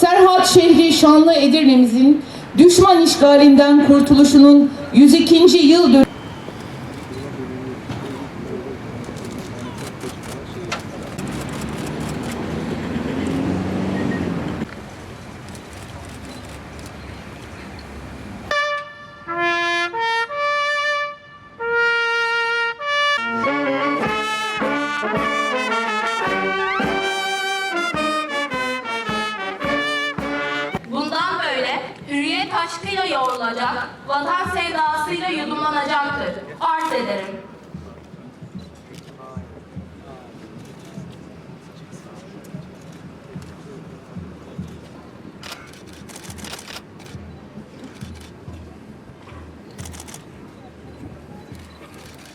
Serhat şehri şanlı Edirne'mizin düşman işgalinden kurtuluşunun 102. yıl dönümü Bundan hürriyet aşkıyla yoğrulacak, vatan sevdasıyla yudumlanacaktır. Arz ederim.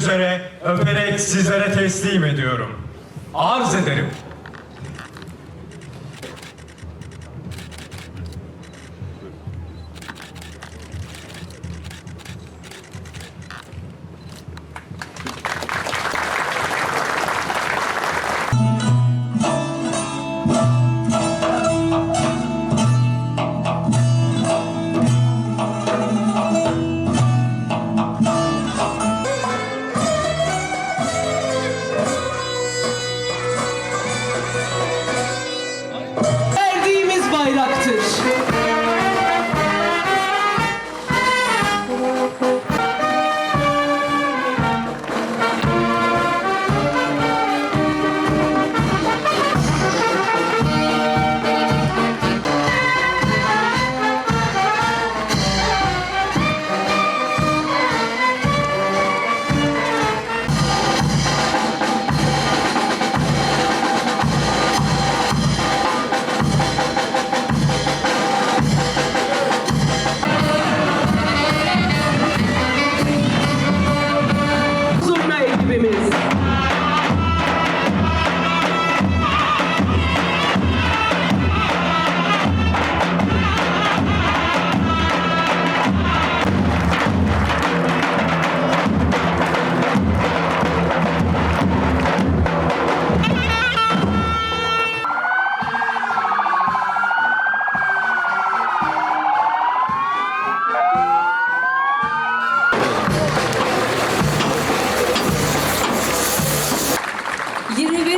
üzere öperek sizlere teslim ediyorum. Arz ederim.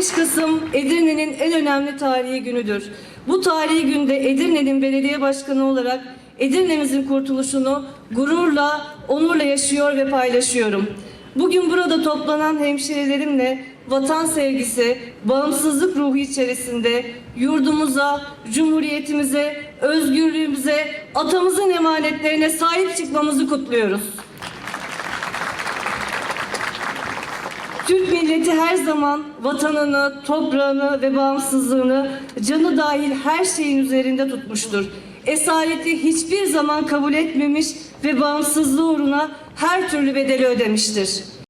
25 Kasım Edirne'nin en önemli tarihi günüdür. Bu tarihi günde Edirne'nin belediye başkanı olarak Edirne'mizin kurtuluşunu gururla, onurla yaşıyor ve paylaşıyorum. Bugün burada toplanan hemşehrilerimle vatan sevgisi, bağımsızlık ruhu içerisinde yurdumuza, cumhuriyetimize, özgürlüğümüze, atamızın emanetlerine sahip çıkmamızı kutluyoruz. Türk milleti her zaman vatanını, toprağını ve bağımsızlığını canı dahil her şeyin üzerinde tutmuştur. Esareti hiçbir zaman kabul etmemiş ve bağımsızlığı uğruna her türlü bedeli ödemiştir.